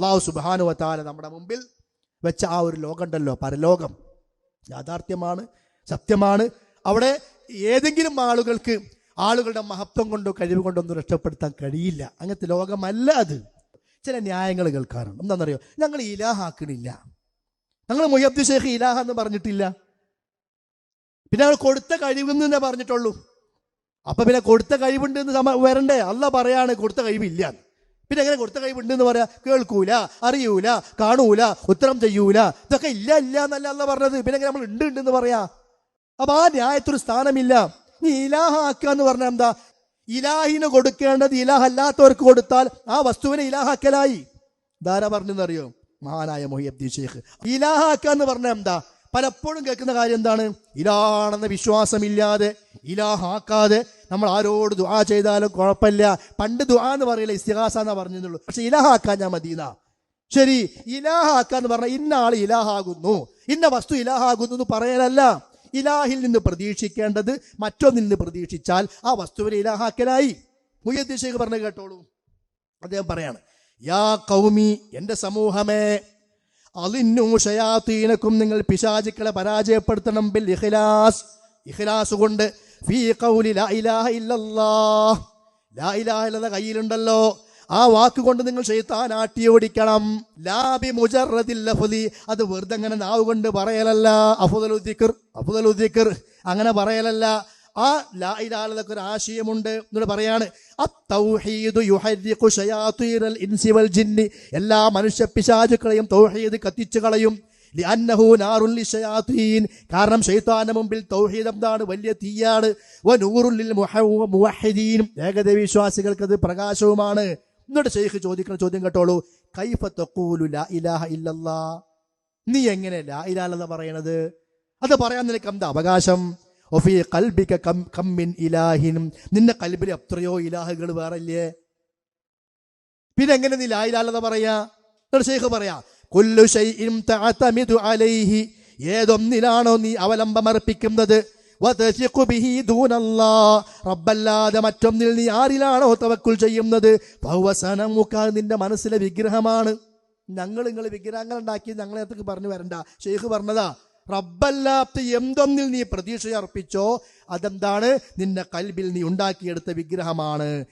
അള്ളാഹു സുബാനു വത്താല നമ്മുടെ മുമ്പിൽ വെച്ച ആ ഒരു ലോകമുണ്ടല്ലോ പരലോകം. യാഥാർത്ഥ്യമാണ് സത്യമാണ്. അവിടെ ഏതെങ്കിലും ആളുകൾക്ക് ആളുകളുടെ മഹത്വം കൊണ്ടോ കഴിവ് കൊണ്ടോ ഒന്നും രക്ഷപ്പെടുത്താൻ കഴിയില്ല. അങ്ങനത്തെ ലോകമല്ല അത്. ചില ന്യായങ്ങൾ കേൾക്കാറുണ്ട്. എന്താണെന്നറിയോ? ഞങ്ങൾ ഇലാഹാക്കണില്ല. ഞങ്ങൾ മുഹബ്ദു ഷേഖ് ഇലാഹ എന്ന് പറഞ്ഞിട്ടില്ല. പിന്നെ ഞങ്ങൾ കൊടുത്ത കഴിവ് തന്നെ പറഞ്ഞിട്ടുള്ളൂ. അപ്പൊ പിന്നെ കൊടുത്ത കഴിവുണ്ട് എന്ന് വരണ്ടേ? അല്ല പറയാണ് കൊടുത്ത കഴിവില്ല. പിന്നെ എങ്ങനെ കൊടുത്ത കഴിവുണ്ട് എന്ന് പറയാ കേൾക്കൂല അറിയൂല കാണൂല ഉത്തരം ചെയ്യൂല. ഇതൊക്കെ ഇല്ല ഇല്ല എന്നല്ല അല്ല പറഞ്ഞത്. പിന്നെ എങ്ങനെ നമ്മൾ ഉണ്ട് ഉണ്ട് എന്ന് പറയാ? അപ്പൊ ആ ന്യായത്തൊരു സ്ഥാനമില്ല. നീ ഇലാഹ ആക്കുക എന്ന് പറഞ്ഞാൽ എന്താ? ഇലാഹിന് കൊടുക്കേണ്ടത് ഇലാഹ അല്ലാത്തവർക്ക് കൊടുത്താൽ ആ വസ്തുവിനെ ഇലാഹാക്കലായി. ധാര പറഞ്ഞെന്നറിയോ മഹാനായ മൊഹിയബ്ദി ഷെയ്ഖ്. ഇലാഹാക്കുക എന്ന് പറഞ്ഞാൽ എന്താ? പലപ്പോഴും കേൾക്കുന്ന കാര്യം എന്താണ്? ഇലാണെന്ന വിശ്വാസമില്ലാതെ ഇലാഹാക്കാതെ നമ്മൾ ആരോട് ദുആ ചെയ്താലും കുഴപ്പമില്ല. പണ്ട് ദുആ എന്ന് പറയില്ല ഇസ്തിഹാസ എന്നാ പറഞ്ഞുള്ളൂ പക്ഷെ ഇലാഹാക്കാൻ ഞാൻ മദീന ശരി ഇലാഹാക്ക എന്ന് പറഞ്ഞാൽ ഇന്ന ആൾ ഇലാഹാകുന്നു. ഇന്ന വസ്തു ഇലാഹാകുന്നു എന്ന് പറയാനല്ല ഇലാഹിൽ നിന്ന് പ്രതീക്ഷിക്കേണ്ടത് മറ്റൊന്നിൽ നിന്ന് പ്രതീക്ഷിച്ചാൽ ആ വസ്തുവിനെ ഇലാഹാക്കലായി. മുയ്യദ്ദീൻ ഷെയ്ഖ് പറഞ്ഞു കേട്ടോളൂ. അദ്ദേഹം പറയാണ് യാ കൗമി എന്റെ സമൂഹമേ അലിന്നു ഷയാത്തീനക്കും നിങ്ങൾ പിശാചുക്കളെ പരാജയപ്പെടുത്തണം. ബിൽ ഇഖ്ലാസ്. ഇഖ്ലാസ് കൊണ്ട് ഫീ ലാ ഇലാഹ ഇല്ലല്ലാഹ്. ലാ ഇലാഹ കയ്യിലുണ്ടല്ലോ. ആ വാക്ക് കൊണ്ട് നിങ്ങൾ ഷെയ്ത്താൻ ആട്ടി ഓടിക്കണം. ലാബി മുജറദിൽ അത് വെറുതെ അങ്ങനെ നാവ് കൊണ്ട് പറയലല്ല. അഫുദൽ ദിക്ർ അഫുദൽ ദിക്ർ. അങ്ങനെ പറയലല്ല. ആ ലാ ഇലാലതൊക്കെ ഒരു ആശയമുണ്ട് എന്നോട് പറയാണ്. ജിന്നി. എല്ലാ മനുഷ്യ പിശാചുക്കളെയും തൗഹീദ് കത്തിച്ചു കളയും. കാരണം ശൈത്താന്റെ മുമ്പിൽ തൗഹീദ് എന്താണ്? വലിയ തീയാണ്. വ നൂറുൽ ലിൽ മുഹ- മുവഹ്ഹിദീൻ. വിശ്വാസികൾക്ക് അത് പ്രകാശവുമാണ്. എന്നിട്ട് ഷെയ്ഖ് ചോദിക്കുന്ന ചോദ്യം കേട്ടോളൂ. കൈഫ ലാ ഇലാഹ ഇല്ലല്ലാ നീ എങ്ങനെ ലാ ഇലാഹ എന്ന് പറയണത്? അത് പറയാൻ നിനക്ക് എന്താ അവകാശം? ഒഫി കൽബിക കമ്മിൻ ഇലാഹിനും നിന്റെ കൽബിൽ എത്രയോ ഇലാഹുകൾ വേറെ ഇല്ലേ പിന്നെ എങ്ങനെ നീ ലാ ഇലാഹ എന്ന് പറയാ? ഷെയ്ഖ് പറയാ അലൈഹി. ഏതൊന്നിലാണോ നീ അവലംബമർപ്പിക്കുന്നത് റബ്ബല്ലാതെ മറ്റൊന്നിൽ നീ ആരിലാണോ തവക്കുൽ ചെയ്യുന്നത്? നിന്റെ മനസ്സിലെ വിഗ്രഹമാണ്. ഞങ്ങൾ നിങ്ങൾ വിഗ്രഹങ്ങൾ ഉണ്ടാക്കി ഞങ്ങളെ അടുത്തേക്ക് പറഞ്ഞു വരണ്ട. ഷെയ്ഖ് പറഞ്ഞതാ റബ്ബല്ലാത്ത എന്തൊന്നിൽ നീ പ്രതീക്ഷ അർപ്പിച്ചോ അതെന്താണ്? നിന്റെ കൽബിൽ നീ ഉണ്ടാക്കിയെടുത്ത വിഗ്രഹമാണ്.